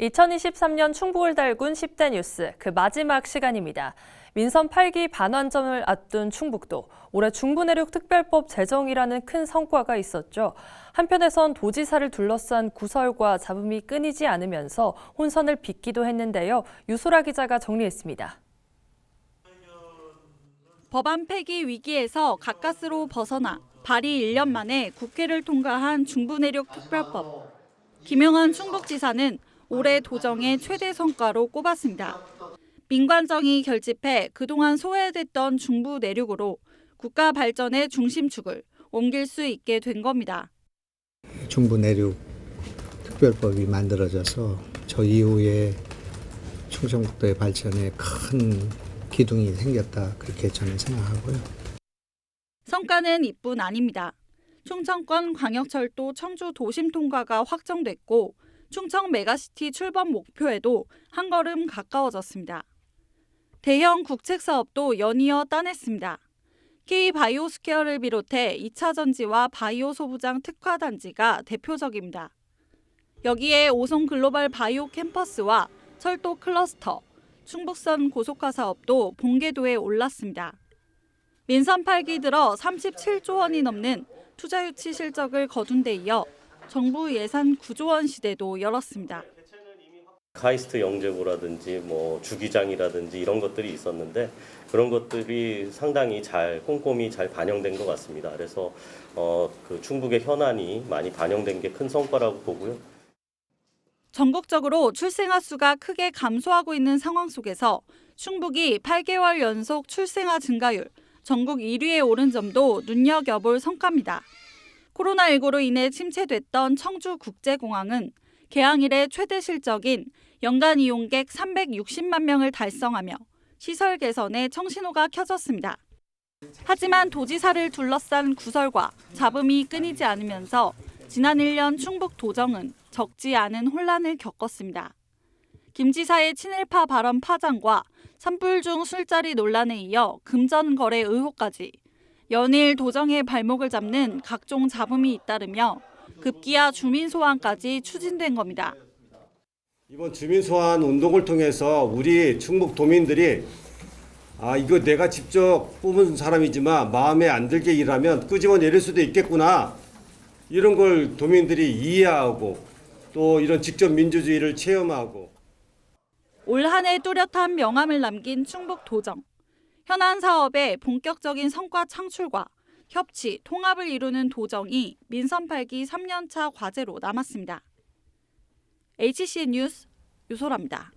2023년 충북을 달군 10대 뉴스 그 마지막 시간입니다. 민선 8기 반환점을 앞둔 충북도 올해 중부내륙 특별법 제정이라는 큰 성과가 있었죠. 한편에선 도지사를 둘러싼 구설과 잡음이 끊이지 않으면서 혼선을 빚기도 했는데요. 유소라 기자가 정리했습니다. 법안 폐기 위기에서 가까스로 벗어나 발의 1년 만에 국회를 통과한 중부내륙 특별법. 김영환 충북지사는 올해 도정의 최대 성과로 꼽았습니다. 민관정이 결집해 그동안 소외됐던 중부 내륙으로 국가 발전의 중심축을 옮길 수 있게 된 겁니다. 중부 내륙 특별법이 만들어져서 저 이후에 충청북도의 발전에 큰 기둥이 생겼다 그렇게 저는 생각하고요. 성과는 이뿐 아닙니다. 충청권 광역철도 청주 도심 통과가 확정됐고 충청 메가시티 출범 목표에도 한 걸음 가까워졌습니다. 대형 국책 사업도 연이어 따냈습니다. K 바이오스퀘어를 비롯해 2차 전지와 바이오 소부장 특화 단지가 대표적입니다. 여기에 오송 글로벌 바이오 캠퍼스와 철도 클러스터, 충북선 고속화 사업도 본궤도에 올랐습니다. 민선 8기 들어 37조 원이 넘는 투자 유치 실적을 거둔 데 이어 정부 예산 9조 원 시대도 열었습니다. 카이스트 영재고라든지 뭐 주기장이라든지 이런 것들이 있었는데 그런 것들이 상당히 잘 꼼꼼히 잘 반영된 것 같습니다. 그래서 어, 그 충북의 현안이 많이 반영된 게 큰 성과라고 보고요. 전국적으로 출생아 수가 크게 감소하고 있는 상황 속에서 충북이 8개월 연속 출생아 증가율 전국 1위에 오른 점도 눈여겨볼 성과입니다. 코로나19로 인해 침체됐던 청주국제공항은 개항 이래 최대 실적인 연간 이용객 360만 명을 달성하며 시설 개선에 청신호가 켜졌습니다. 하지만 도지사를 둘러싼 구설과 잡음이 끊이지 않으면서 지난 1년 충북 도정은 적지 않은 혼란을 겪었습니다. 김 지사의 친일파 발언 파장과 산불 중 술자리 논란에 이어 금전 거래 의혹까지 연일 도정의 발목을 잡는 각종 잡음이 잇따르며 급기야 주민 소환까지 추진된 겁니다. 이번 주민 소환 운동을 통해서 우리 충북 도민들이 아 이거 내가 직접 뽑은 사람이지만 마음에 안 들게 일하면 끄집어 내릴 수도 있겠구나 이런 걸 도민들이 이해하고 또 이런 직접 민주주의를 체험하고 올 한해 뚜렷한 명함을 남긴 충북 도정. 현안 사업의 본격적인 성과 창출과 협치, 통합을 이루는 도정이 민선 8기 3년차 과제로 남았습니다. HCN 뉴스 유소라입니다.